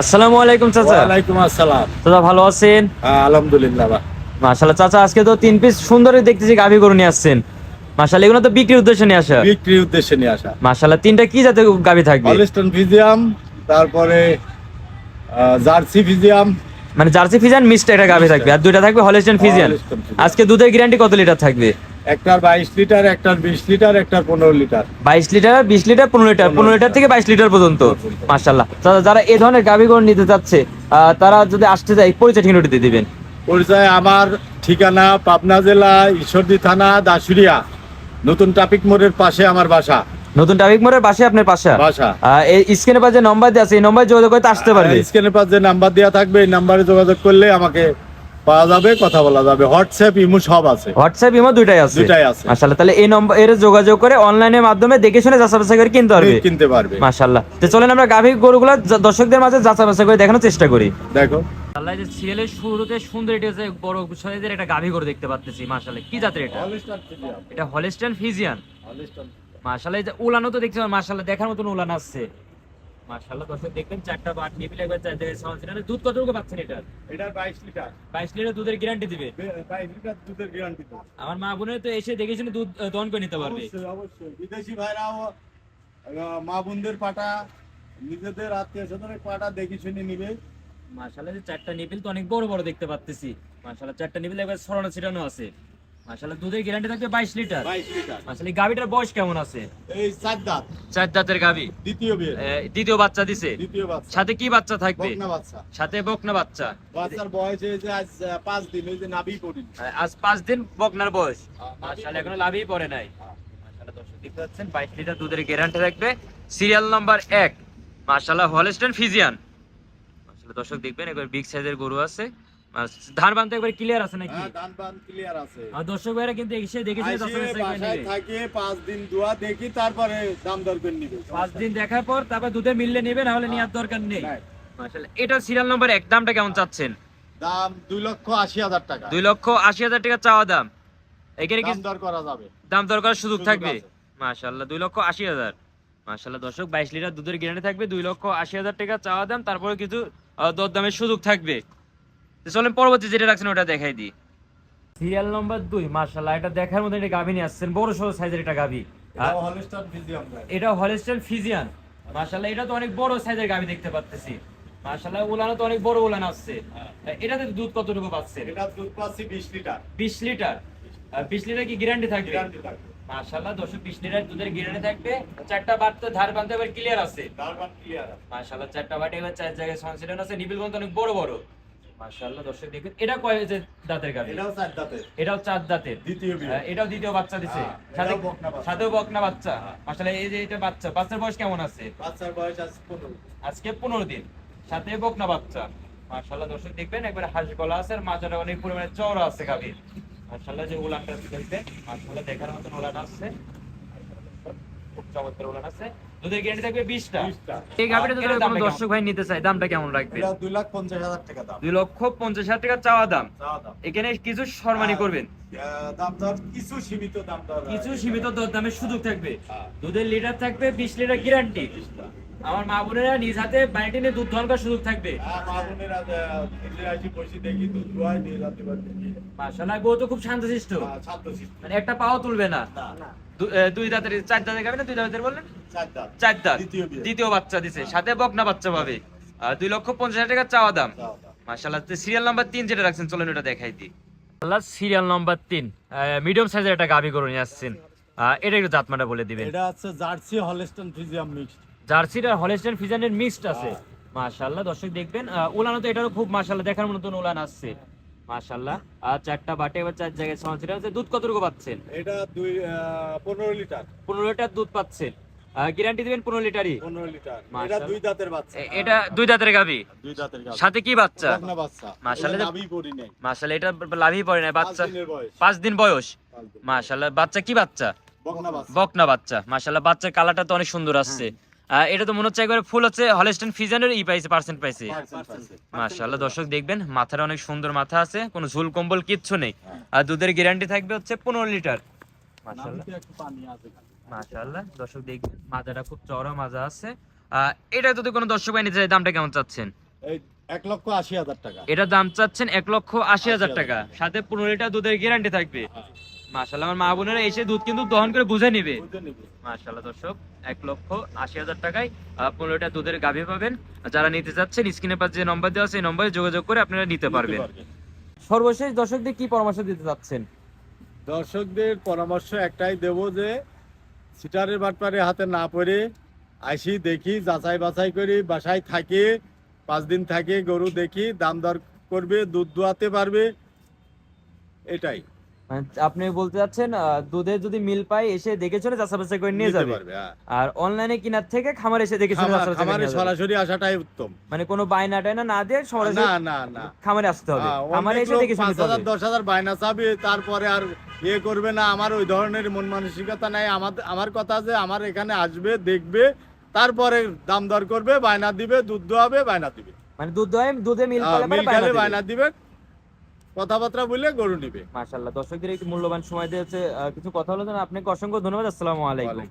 আসসালামু আলাইকুম চাচা। ওয়ালাইকুম আসসালাম। চাচা ভালো আছেন? আলহামদুলিল্লাহ মাশাআল্লাহ চাচা আজকে তো তিন পিস সুন্দরই দেখতেছি গাভী গরু নিয়ে আসছেন। মাশাআল্লাহ এগুলো তো বিক্রির উদ্দেশ্যে নিয়ে আসা। বিক্রির উদ্দেশ্যে নিয়ে আসা। মাশাআল্লাহ তিনটা কি জাতের গাভী থাকবে? হলিস্টন ফিজিয়াম তারপরে জার্সি ফিজিয়াম। মানে জার্সি ফিজিয়ান মিক্সড একটা গাভী থাকবে। আর দুইটা থাকবে হলিস্টিয়ান ফিজিয়ান। আজকে দুধের গ্যারান্টি কত লিটার থাকবে? একটার বাইশ লিটার একটার বিশ লিটার একটার পনেরো লিটার। বাইশ লিটার বিশ লিটার পনেরো লিটার পনেরো লিটার থেকে বাইশ লিটার পর্যন্ত। মাশাআল্লাহ। চাচা যারা এই ধরনের গাভী গরু নিতে চাচ্ছে তারা যদি আসতে যায় পরিচয় ঠিকানাটি দিয়ে দিবেন। পরিচয় আমার ঠিকানা পাবনা জেলা ঈশ্বরদী থানা দাসুরিয়া নতুন ট্রাফিক মোড়ের পাশে আমার বাসা। নতুন ট্রাফিক মোড়ের পাশে আপনার পাশা বাসা। এই স্ক্রিনে পাশে নম্বর দেওয়া আছে এই নম্বরে যোগাযোগ করতে আসতে পারবে? স্ক্রিনের পাশে যে নাম্বার দেওয়া থাকবে এই নাম্বারে যোগাযোগ করলে আমাকে পাওয়া যাবে কথা বলা যাবে। হোয়াটসঅ্যাপ ইমো সব আছে। হোয়াটসঅ্যাপ ইমো দুইটাই আছে? দুইটাই আছে। মাশাআল্লাহ তাহলে এই নম্বর এর যোগাযোগ করে অনলাইনের মাধ্যমে দেখে শুনে যাচাই বাছাই করে কিনতে পারবে? কিনতে পারবে। মাশাআল্লাহ। তো চলেন আমরা গাভী গরুগুলো দর্শকদের মাঝে যাচাই বাছাই করে দেখানোর চেষ্টা করি। দেখো। আল্লাহ যে সিরিয়ালের শুরুতে সুন্দর এটা যে বড় সাইজের একটা গাভী গরু দেখতে পাচ্ছি মাশাআল্লাহ। কি জাতের এটা? এটা হলিস্টান ফিজিয়ান মাশাআল্লাহ এই যে উলানো তো দেখছি মাশাআল্লাহ দেখার মতন উলান আসছে। মাশাআল্লাহ দর্শক দেখবেন চারটা বাট নিবিল একবার চার জায়গায় সাউন্ড দুধ কতটুকু পাচ্ছেন এটার? লিটার। 22 লিটার দুধের গ্যারান্টি দিবে? বাইশ লিটার দুধের গ্যারান্টি আমার মা বোনের তো এসে দেখে শুনে দুধ দহন করে নিতে পারবে। অবশ্যই অবশ্যই। বিদেশি ভাইরাও মা বোনদের পাটা নিজেদের আত্মীয় স্বজনের পাটা দেখি শুনে নিবে। মাশাআল্লাহ যে চারটা নিপিল তো অনেক বড় বড় দেখতে পাচ্তেছি মাশাআল্লাহ চারটা নিপিল একবার ছড়ানো ছিটানো আছে। মাশাআল্লাহ দুধের গ্যারান্টি থাকবে 22 লিটার। বাইশ লিটার। মাশাআল্লাহ এই বয়স কেমন আছে? এই চার দাঁত। চার দাঁতের গাভী? দ্বিতীয় বিয়ে। দ্বিতীয় বাচ্চা দিছে? দ্বিতীয় বাচ্চা। সাথে কি বাচ্চা থাকবে? বকনা বাচ্চা। সাথে বকনা বাচ্চা। বাচ্চার বয়স হয়েছে আজ আহ, পাঁচ দিন ওই যে নাভি পড়িনি আজ পাঁচ দিন বকনার বয়স। মাশাআল্লাহ এখনও লাভই পড়ে নাই। মাশাআল্লাহ দর্শক দেখতে পাচ্ছেন 22 লিটার দুধের গ্যারান্টি থাকবে। সিরিয়াল নাম্বার 1 মাশাআল্লাহ হলস্টেন ফিজিয়ান। মাশাআল্লাহ দর্শক দেখবেন একবার বিগ সাইজের গরু আছে। ধান বানতে একবার ক্লিয়ার আছে নাকি? হ্যাঁ ধান বান ক্লিয়ার আছে। আর দর্শক ভাইরা কিন্তু এসে দেখেছে বাসায় থাকে পাঁচ দিন দোয়া দেখি তারপরে দাম দর করে নিবে। পাঁচ দিন দেখার পর তারপর দুধে মিললে নেবে না হলে নেওয়ার দরকার নেই। মাশাআল্লাহ এটা সিরিয়াল নাম্বার এক দামটা কেমন চাচ্ছেন? দাম দুই লক্ষ আশি হাজার টাকা। দুই লক্ষ আশি হাজার টাকা চাওয়া দাম। এখানে কি দর করা যাবে। দাম দর করার সুযোগ থাকবে। মাশাআল্লাহ দুই লক্ষ আশি হাজার। মাশাআল্লাহ দর্শক বাইশ লিটার দুধের গ্যারান্টি থাকবে দুই লক্ষ আশি হাজার টাকা চাওয়া দাম তারপরে কিছু দরদামের সুযোগ থাকবে। চলেন পরবর্তী যেটা রাখছেন ওটা দেখাই দিই। সিরিয়াল নম্বর দুই মাশাআল্লাহ এটা দেখার মধ্যে একটা গাভী নিয়ে আসছেন বড় সড়ো সাইজের একটা গাভী। এটা হলিস্টার ফিজিয়ান মাশাআল্লাহ এটা তো অনেক বড় সাইজের গাভী দেখতে পাচ্তেছি। মাশাআল্লাহ উলানো তো অনেক বড় উলান আসছে। এটাতে দুধ কতটুকু পাচ্ছেন এটা দুধ পাচ্ছি বিশ লিটার। বিশ লিটার। বিশ লিটার কি গ্যারান্টি থাকবে? গ্যারান্টি থাকবে। মাশাআল্লাহ দশশো বিশ লিটার দুধের গ্যারান্টি থাকবে। চারটা বাট তো ধার বানতে এবার ক্লিয়ার আছে। দাম ক্লিয়ার মাশাআল্লাহ চারটা বাট এবার চার জায়গায় সংশোধন আছে। নিবিল গন্ত অনেক বড় বড়। মাশাআল্লাহ দর্শক দেখবেন এটা কয় যে দাঁতের গাভী? এটাও চার দাঁতের। এটাও চার দাঁতের। দ্বিতীয় এটাও দ্বিতীয় বাচ্চা দিছে। হ্যাঁ, সাথে বকনা বাচ্চা। সাথেও বকনা বাচ্চা। মাশাআল্লাহ এই যে এটা বাচ্চা বাচ্চার বয়স কেমন আছে? বাচ্চার বয়স আছে পনেরো আজকে পনেরো দিন। সাথে বকনা বাচ্চা। মার্শাল্লাহ দর্শক দেখবেন একবার হাঁস গলা আছে আর মাজাটা অনেক পরিমাণে চওড়া আছে গাভীর মার্শাল্লাহ যে উলানটা দেখবেন মার্শাল্লাহ দেখার মতন উলান আছে। খুব চমৎকার উলান আছে। দুধের গ্যারান্টি থাকবে 20টা। এই গাভীটা যদি কোনো দর্শক ভাই নিতে চায় দামটা কেমন রাখবে? এটা লাখ পঞ্চাশ হাজার টাকা দাম। দুই লক্ষ পঞ্চাশ হাজার টাকা চাওয়া দাম। এখানে কিছু সম্মানী করবেন। সীমিত দাম কিছু সীমিত দরদামের সুযোগ থাকবে। হ্যাঁ। দুধের লিটার থাকবে বিশ লিটার গ্যারান্টি আমার মা বোনেরা নিজ হাতে বাড়িতে নিয়ে দুধ করার সুযোগ থাকবে। হ্যাঁ, গো তো খুব শান্তশিষ্ট। ছাত্র শিশু। মানে একটা পাও তুলবে না। দুই দাঁতের চার দাঁতের গাবে না দুই দাঁতের বললেন? চার দাঁত। দ্বিতীয় বাচ্চা দিছে। সাথে বকনা বাচ্চা পাবে। আর দুই লক্ষ পঞ্চাশ হাজার টাকা চাওয়া দাম। মাশাআল্লাহ সিরিয়াল নাম্বার তিন যেটা রাখছেন চলেন ওটা দেখাই দিই। আল্লাহ সিরিয়াল নাম্বার তিন। মিডিয়াম সাইজের একটা গাভি করে নিয়ে আসছেন। এটা একটু জাতমাটা বলে দিবেন। এটা হচ্ছে জার্সি হলস্টন ফিজিয়াম মিক্সড। জার্সির আর মিক্সড আছে। মাশাআল্লাহ দর্শক দেখবেন উলানো তো এটারও খুব মাশাআল্লাহ দেখার মতন উলান আসছে। মাশাআল্লাহ আর চারটা বাটে এবার চার জায়গায় দুধ কতটুকু পাচ্ছেন? এটা দুই পনেরো লিটার। পনেরো লিটার দুধ পাচ্ছেন। গ্যারান্টি দিবেন পনেরো লিটারই? পনেরো লিটার। এটা দুই দাঁতের বাচ্চা। এটা দুই দাঁতের গাভি? দুই দাঁতের গাছ সাথে কি বাচ্চা? বকনা বাচ্চা। মাশাআল্লাহ। নাভি পড়ি নাই। মাশাআল্লাহ এটা লাভই পড়ে না পাঁচ বাচ্চা দিনের বয়স। পাঁচ দিন বয়স? মাশাআল্লাহ বাচ্চা কি বাচ্চা? বকনা বাচ্চা। বকনা বাচ্চা। মাশাআল্লাহ বাচ্চার কালারটা তো অনেক সুন্দর আসছে। আহ, এটা তো মনে হচ্ছে একবারে ফুল হচ্ছে হলিস্টাইন ফিজানের ই পাইছে পার্সেন্ট পাইছে। মাশাআল্লাহ দর্শক দেখবেন মাথার অনেক সুন্দর মাথা আছে কোনো ঝুল কম্বল কিচ্ছু নেই। আর দুধের গ্যারান্টি থাকবে হচ্ছে পনেরো লিটার। মাশাআল্লাহ। নাভিতে একটু পানি আছে খালি। মাশাআল্লাহ দর্শক দেখবেন মাজাটা খুব চওড়া মাজা আছে। এটা যদি কোনো দর্শক বাহিনী চাই দামটা কেমন চাচ্ছেন? এক লক্ষ আশি হাজার টাকা। এটার দাম চাচ্ছেন এক লক্ষ আশি হাজার টাকা। সাথে পনেরো লিটার দুধের গ্যারান্টি থাকবে। হ্যাঁ, মাশাল্লাহ আমার মা বোনেরা এসে দুধ কিন্তু দহন করে বুঝে নিবে। মাশাল্লাহ দর্শক এক লক্ষ আশি হাজার টাকায় পনেরো লিটার দুধের গাভী পাবেন। যারা নিতে চাচ্ছেন স্ক্রিনে পাশে যে নম্বর দেওয়া আছে এই নম্বরে যোগাযোগ করে আপনারা নিতে পারবেন। সর্বশেষ দর্শকদের কি পরামর্শ দিতে চাচ্ছেন? দর্শকদের পরামর্শ একটাই দেব যে সিটারের বাটপারে হাতে না পড়ে আসি দেখি যাচাই বাছাই করি বাসায় থাকে পাঁচ দিন থাকে গরু দেখি দাম দর করবে দুধ দোয়াতে পারবে এটাই। মানে আপনি বলতে চাচ্ছেন দুধে যদি মিল পাই এসে দেখে চলে যাচাই বাছাই করে নিয়ে যাবে। হ্যাঁ। আর অনলাইনে কেনার থেকে খামার এসে দেখে শুনে খামারে সরাসরি আসাটাই উত্তম। মানে কোনো বায়না টায়না না দিয়ে সরাসরি না না না। খামারে আসতে হবে। হ্যাঁ, খামারে এসে দেখে শুনে পাঁচ নিতে হাজার হবে দশ হাজার বায়না চাবে তারপরে আর ইয়ে করবে না আমার ওই ধরনের মন মানসিকতা নাই। আমার আমার কথা যে আমার এখানে আসবে দেখবে তারপরে দাম দর করবে বায়না দিবে দুধ দোয়াবে বায়না দিবে। মানে দুধ দোয়াবে দুধে মিল পরে বায়না দিবে। কথাবার্তা বলে গরু নিবে। মাশাআল্লাহ দর্শকদের একটু মূল্যবান সময় দিয়েছে কিছু কথা হলো আপনাকে অসংখ্য ধন্যবাদ। আসসালামু আলাইকুম।